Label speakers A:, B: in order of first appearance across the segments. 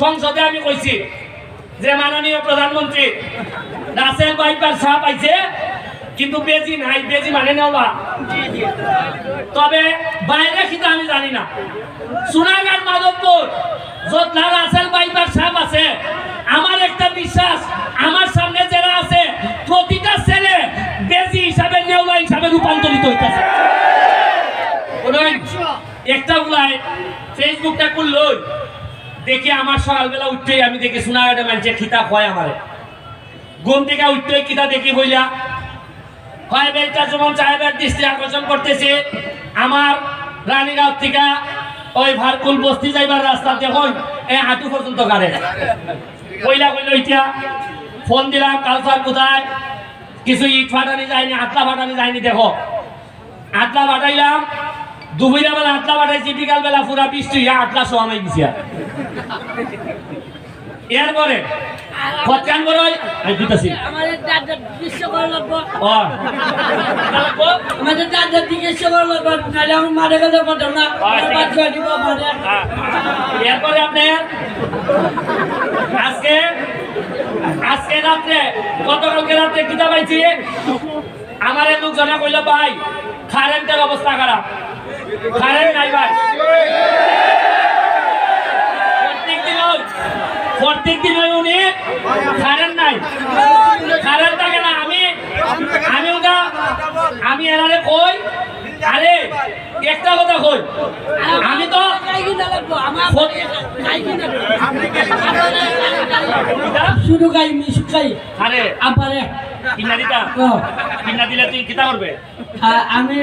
A: সংসদে আমি কইছি যে মাননীয় প্রধানমন্ত্রী রাসেল বাইপার সাহ পাইছে, কিন্তু বেজি নাই, বেজি মানে নেওয়া। তবে বাইরে কিন্তু আমি জানি না। সোনাঘাট মাধবপুর, যত রাসেল বাইপার সাহ আছে, আমার একটা বিশ্বাস, আমার সামনে যারা আছে, প্রতিটা ছেলে বেজি হিসাবে, নেওয়া হিসাবে রূপান্তরিত হইতেছে। একটা গুলাই ফেসবুকটা করল দেখি আমার সকালবেলা উঠতেই আমি দেখি সোনাঘাটে মানুষের খিতাব হয় আমারে। ঘুম থেকে উঠতেই কিতা দেখি বইলা। হয় বেলটা যেমন সাহেবের দৃষ্টি আকর্ষণ করতেছে, আমার রানীগাঁও থেকে ওই ভারকুল বস্তি যাইবার রাস্তা দেখুন এই হাঁটু পর্যন্ত গাড়ে। কইলা কইলো, ইতিয়া ফোন দিলাম কালচার কোথায়? কিছু ইট ফাটানি যায়নি আটলা ফাটানি যায়নি, দেখো। আটলা ফাটাইলাম দুপুরা বেলা আটলা ফাটাইছি বিকাল বেলা পুরা বৃষ্টি হইয়া আটলা সোয়ামাই গেছি। আর। এরপরে কতকান বড় আমি দিতেছি
B: আমাদের দাদার দৃশ্য করা লাগবো। আমাদের দাদার জিজ্ঞেস করা লাগবো নাহলে মারে গেলে না। বাচ্চা দিব মারে
A: এরপরে আপনি আজকে আজকে রাত্রে গতকালকে রাত্রে কিতা পাইছি? আমার লোকজনে কইল ভাই কারেন্টের অবস্থা খারাপ। কারেন্ট নাই ভাই। প্রত্যেক দিন প্রত্যেক দিন ওই উনি কারেন্ট নাই। কারেন্ট থাকে না আমি আমি ওটা আমি এনারে কই আরে একটা কথা কই আমি তো
B: গাই কিনা লাগবো আমার
A: ফোন-
B: গাই কিনা শুধু গাই মিশু গাই।
A: আরে
B: আপারে
A: কিনা দিতা? কিনা দিলে তুই কিতা করবে?
B: আমি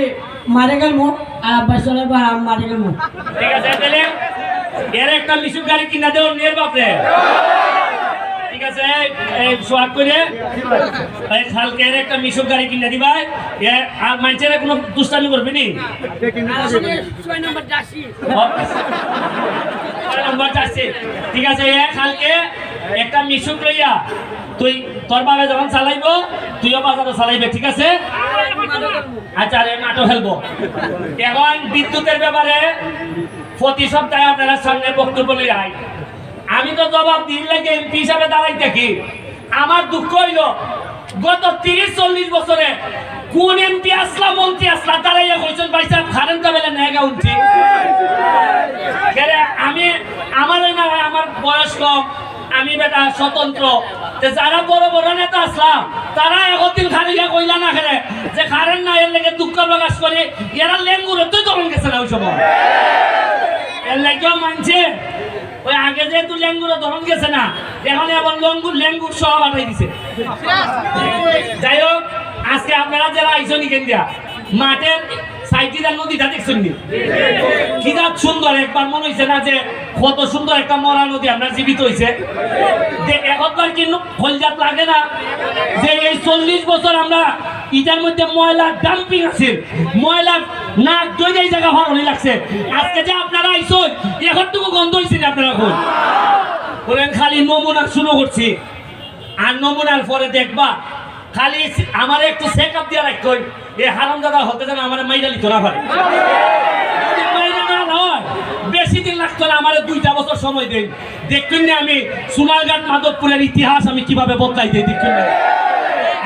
B: মারে গেল আর আব্বাস চলে বা মারে গেল
A: ঠিক আছে তাহলে এর একটা মিশুক গাড়ি কিনা দেও নিয়ে বাপরে। ঠিক আছে এই সোয়াগ করে এই খালকে এর একটা মিশুক গাড়ি কিনা দিবাই এ আর মানুষের কোনো দুষ্টামি করবি নি?
B: ছয় নম্বর যাচ্ছি
A: ছয় নম্বর চাচ্ছি। ঠিক আছে এ খালকে একটা মিশুক লইয়া, তুই তোর বাবে যখন চালাইবো, তুইও বাজারে চালাইবে, ঠিক আছে? আচ্ছা রে নাটক খেলব এখন বিদ্যুতের ব্যাপারে প্রতি সপ্তাহে আপনারা সামনে বক্তব্য লই আই আমি তো জবাব দিন লাগে এমপি হিসাবে দাঁড়াই থাকি। আমার দুঃখ হইল, গত তিরিশ চল্লিশ বছরে কোন এমপি আসলা, মন্ত্রী আসলা, দাঁড়াইয়া কইছেন, ভাই সাহেব খারেন বেলা নেগা উঠছি। আমি, আমার না আমার বয়স কম। আমি বেটা স্বতন্ত্র। যে যারা বড় বড় নেতা আসলাম, তারা একদিন খানিকা কইলা না খেলে, যে খারেন না, এর লেগে দুঃখ প্রকাশ করে, এরা লেঙ্গুরে তুই তখন গেছে না ওই সময়। এর লেগেও মানছে, ওই আগে যেহেতু লেঙ্গুরে ধরন গেছে না, এখন এবার লঙ্গুর লেঙ্গুর সহ বানাই দিছে। যাই হোক, আজকে আপনারা যারা আইসন ইকেন দিয়া মাঠের সাইটিটা নদীটা দেখছেন কি সুন্দর, একবার মনে হয়েছে না যে কত সুন্দর একটা মরা নদী আমরা জীবিত হয়েছে যে একবার কিন্তু ফলজাত লাগে না। যে এই চল্লিশ বছর আমরা ইটার মধ্যে ময়লা ডাম্পিং আছে, ময়লা নাক দুই এই জায়গা হরণি লাগছে। আজকে যে আপনারা আইসন এখনটুকু গন্ধ হয়েছে আপনারা এখন। বলেন, খালি নমুনা শুরু করছি। আর নমুনার পরে দেখবা, খালি আমার একটু চেক আপ দিয়ে রাখতো এই হারাম দাদা হতে যেন আমার মাইরা লিখতো না পারে যদি মাইরা না হয়, বেশি দিন লাগতো না আমার দুইটা বছর সময় দেন। দেখুন আমি সোনারঘাট মাধবপুরের ইতিহাস আমি কীভাবে বদলাই দিই, দেখুন